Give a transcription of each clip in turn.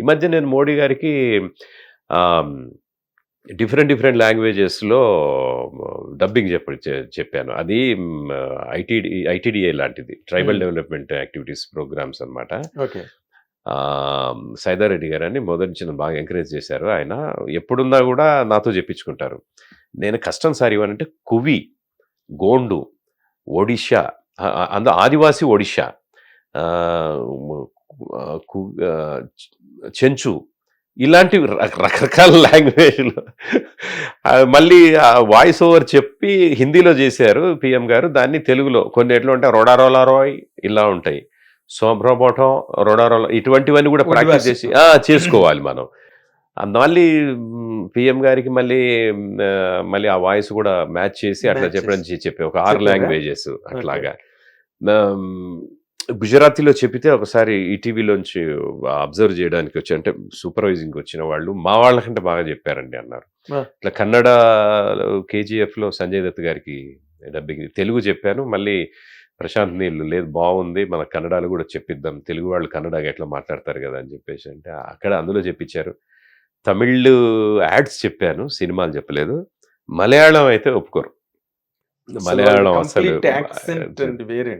ఈ మధ్య నేను మోడీ గారికి డిఫరెంట్ డిఫరెంట్ లాంగ్వేజెస్లో డబ్బింగ్ చెప్ప చెప్పాను. అది ఐటీడీ ఐటీడీఏ లాంటిది. ట్రైబల్. డెవలప్మెంట్ యాక్టివిటీస్ ప్రోగ్రామ్స్ అన్నమాట. ఓకే. సైదారెడ్డి గారు అని మొదటి బాగా ఎంకరేజ్ చేశారు. ఆయన ఎప్పుడున్నా కూడా నాతో చెప్పించుకుంటారు. నేను కష్టం సార్ ఇవ్వనంటే కువి గోండు ఒడిషా అందు ఆదివాసి ఒడిషా. చెంచు. ఇలాంటి రక- రకరకాల లాంగ్వేజ్లు. మళ్ళీ ఆ వాయిస్ ఓవర్ చెప్పి హిందీలో చేశారు పిఎం గారు. దాన్ని తెలుగులో కొన్ని ఎట్లా ఉంటాయి? రొడా రోలా రోయ్ ఇలా ఉంటాయి. సోబ్రోబోటం రొడా రోలా ఇటువంటివన్నీ కూడా ప్రాక్టీస్. చేసి ఆ, చేసుకోవాలి మనం. మళ్ళీ పిఎం గారికి మళ్ళీ మళ్ళీ ఆ వాయిస్ కూడా మ్యాచ్ చేసి అట్లా చెప్పడం. చెప్పే ఒక ఆరు? లాంగ్వేజెస్ అట్లాగా. గుజరాతీలో చెప్పితే ఒకసారి ఈటీవీలోంచి అబ్జర్వ్ చేయడానికి వచ్చి అంటే సూపర్వైజింగ్ వచ్చిన వాళ్ళు మా వాళ్ళకంటే బాగా చెప్పారండి అన్నారు. ఇట్లా కన్నడ కేజీఎఫ్లో సంజయ్ దత్ గారికి డబ్బింగ్ తెలుగు చెప్పాను. మళ్ళీ ప్రశాంత్ నీళ్ళు లేదు బాగుంది మన కన్నడలో కూడా చెప్పిద్దాం తెలుగు వాళ్ళు కన్నడగా ఎట్లా మాట్లాడతారు కదా అని చెప్పేసి అంటే అక్కడ అందులో చెప్పించారు తమిళ్ యాడ్స్ చెప్పాను సినిమాలు చెప్పలేదు. మలయాళం అయితే ఒప్పుకోరు. మలయాళం అసలు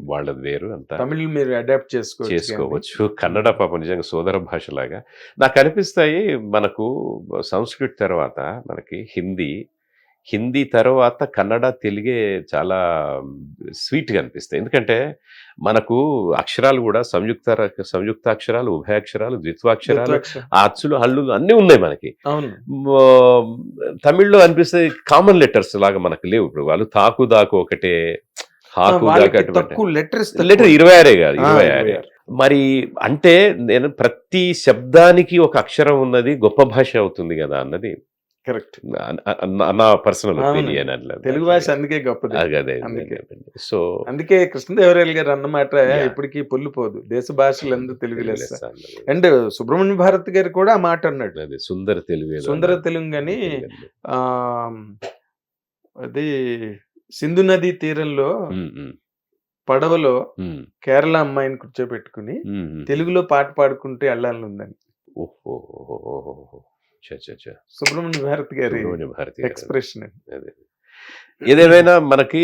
వాళ్ళది వేరు అంతా. తమిళ్ మీరు అడాప్ట్ చేసుకోవచ్చు చేసుకోవచ్చు. కన్నడ పాపం నిజంగా సోదర భాషలాగా. నాకు అనిపిస్తాయి మనకు సంస్కృత్ తర్వాత మనకి హిందీ హిందీ తర్వాత కన్నడ తెలుగే చాలా స్వీట్గా అనిపిస్తాయి. ఎందుకంటే మనకు అక్షరాలు కూడా సంయుక్త ర- సంయుక్త అక్షరాలు ఉభయాక్షరాలు ద్విత్వాక్షరాలు ఆ అచ్చులు హల్లులు అన్నీ ఉన్నాయి మనకి. తమిళ్ళో అనిపిస్తే కామన్ లెటర్స్ లాగా మనకు లేవు ఇప్పుడు వాళ్ళు. తాకు దాకు ఒకటే హాకు దాకు లెటర్ ఇరవై ఆరే కాదు ఇరవై ఆరే. మరి అంటే నేను ప్రతి శబ్దానికి ఒక అక్షరం ఉన్నది గొప్ప భాష అవుతుంది కదా అన్నది. కరెక్ట్. నా పర్సనల్. ఒపీనియన్ తెలుగు భాష అందుకే గొప్పది. అదే అందుకే. సో అందుకే కృష్ణదేవరాయలు గారు అన్నమాట. ఇప్పటికీ పొల్లిపోదు దేశ భాషలందు తెలుగు అండ్ సుబ్రహ్మణ్య భారత్ గారు కూడా ఆ మాట అన్నాడు. అదే సుందర తెలుగు సుందర. తెలుగు అని ఆ అది సింధు నది తీరంలో పడవలో కేరళ అమ్మాయిని కూర్చోబెట్టుకుని. తెలుగులో పాట పాడుకుంటే వెళ్ళాలని ఉందని. ఓహో, సుబ్రహ్మణ్య భారత్ గారి సుబ్రహ్మణ్య భారతి. ఎక్స్ప్రెషన్ అదే. ఏదేమైనా మనకి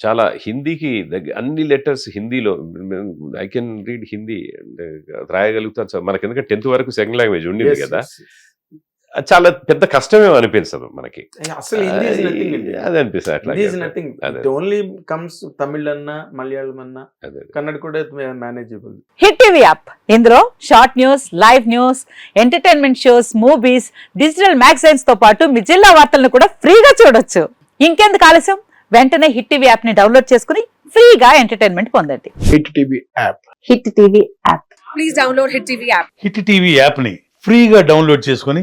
చాలా హిందీకి దగ్గ అన్ని లెటర్స్ హిందీలో ఐ కెన్ రీడ్ హిందీ రాయగలుగుతాను సార్ మనకి ఎందుకంటే టెన్త్ వరకు సెకండ్ లాంగ్వేజ్ ఉండింది కదా చాలా పెద్ద కష్టమేమో అనిపించదు మనకి. అసలు అది అనిపిస్తుంది అట్లా ఓన్లీ కమ్స్ తమిళ్ అన్నా మలయాళం అన్నా. అదే. కన్నడ కూడా మేనేజబుల్ హిట్ టీవీ యాప్ ఇందులో short news live news entertainment shows movies digital మ్యాగజైన్స్తో పాటు మీ జిల్లా వార్తలను కూడా ఫ్రీగా చూడొచ్చు. ఇంకెందుకు ఆలస్యం? వెంటనే హిట్ టీవీ యాప్ని డౌన్లోడ్ చేసుకుని ఫ్రీగా ఎంటర్టైన్మెంట్ పొందండి. Hit TV app hit TV app please download Hit TV app. Hit TV యాప్ని ఫ్రీగా డౌన్లోడ్ చేసుకొని